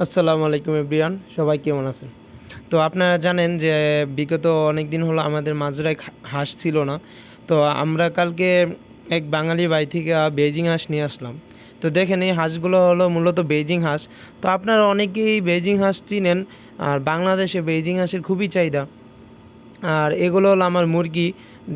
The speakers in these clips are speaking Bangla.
আসসালামু আলাইকুম এভরিয়ান সবাই কেমন আছেন? তো আপনারা জানেন যে বিগত অনেক দিন হলো আমাদের মাজরায় খা- হাঁস ছিল না। তো আমরা কালকে এক বাঙালি বাই থেকে বেজিং হাঁস নিয়ে আসলাম। তো দেখেন এই হাঁসগুলো হলো মূলত বেজিং হাঁস। তো আপনারা অনেকেই বেজিং হাঁস চিনেন, আর বাংলাদেশে বেজিং হাঁসের খুবই চাহিদা। আর এগুলো হলো আমার মুরগি,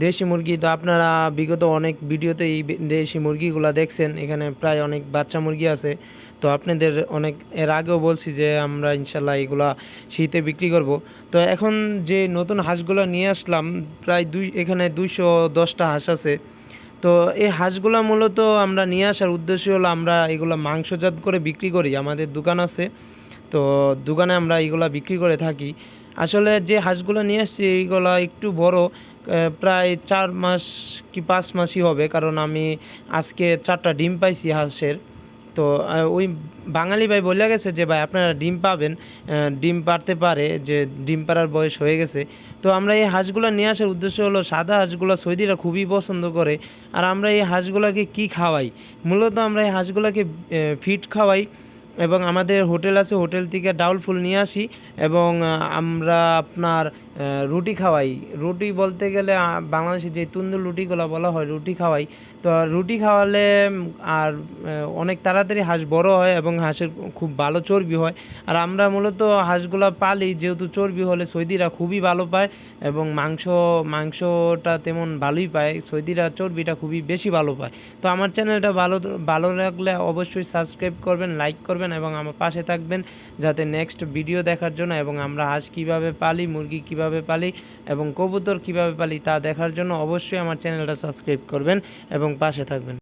দেশি মুরগি। তো আপনারা বিগত অনেক ভিডিওতে এই দেশি মুরগিগুলো দেখছেন, এখানে প্রায় অনেক বাচ্চা মুরগি আছে। তো আপনাদের অনেক, এর আগেও বলছি যে আমরা ইনশাল্লাহ এগুলা শীতে বিক্রি করব। তো এখন যে নতুন হাঁসগুলো নিয়ে আসলাম, প্রায় দুই, এখানে দুইশো দশটা হাঁস আছে। তো এই হাঁসগুলো মূলত আমরা নিয়ে আসার উদ্দেশ্য হলো আমরা এগুলো মাংসজাত করে বিক্রি করি। আমাদের দোকান আছে, তো দোকানে আমরা এগুলো বিক্রি করে থাকি। আসলে যে হাঁসগুলো নিয়ে আসছি এইগুলো একটু বড় প্রায় চার মাস কি পাঁচ মাসই হবে, কারণ আমি আজকে চারটা ডিম পাইছি হাঁসের। তো ওই বাঙালি ভাই বলে গেছে যে, ভাই, আপনারা ডিম পাবেন ডিম পারতে পারে, যে ডিম পাড়ার বয়স হয়ে গেছে। তো আমরা এই হাঁসগুলো নিয়ে আসার উদ্দেশ্য হলো, সাদা হাঁসগুলো সৌদিরা খুবই পছন্দ করে, আর আমরা এই হাঁসগুলোকে কি খাওয়াই? মূলত আমরা এই হাঁসগুলোকে ফিট খাওয়াই। এবং আমাদের হোটেল আছে হোটেল থেকে ডাউল ফুল নিয়ে আসি এবং আমরা আপনার রুটি খাওয়াই। রুটি বলতে গেলে বাংলাদেশে যে তুন্দুর রুটিগুলো বলা হয়, রুটি খাওয়াই। তো রুটি খাওয়ালে আর অনেক তাড়াতাড়ি হাঁস বড় হয় এবং হাঁসের খুব ভালো চর্বি হয়। আর আমরা মূলত হাঁসগুলো পালি, যেহেতু চর্বি হলে সৌদিরা খুবই ভালো পায় এবং মাংস, মাংসটা তেমন ভালোই পায়, সৌদিরা চর্বিটা খুবই বেশি ভালো পায়। তো আমার চ্যানেলটা ভালো ভালো লাগলে অবশ্যই সাবস্ক্রাইব করবেন, লাইক করবেন এবং আমার পাশে থাকবেন, যাতে নেক্সট ভিডিও দেখার জন্য এবং আমরা হাঁস কীভাবে পালি, মুরগি কীভাবে পালি এবং কবুতর কীভাবে পালি তা দেখার জন্য অবশ্যই আমার চ্যানেলটা সাবস্ক্রাইব করবেন এবং পাশে থাকবেন।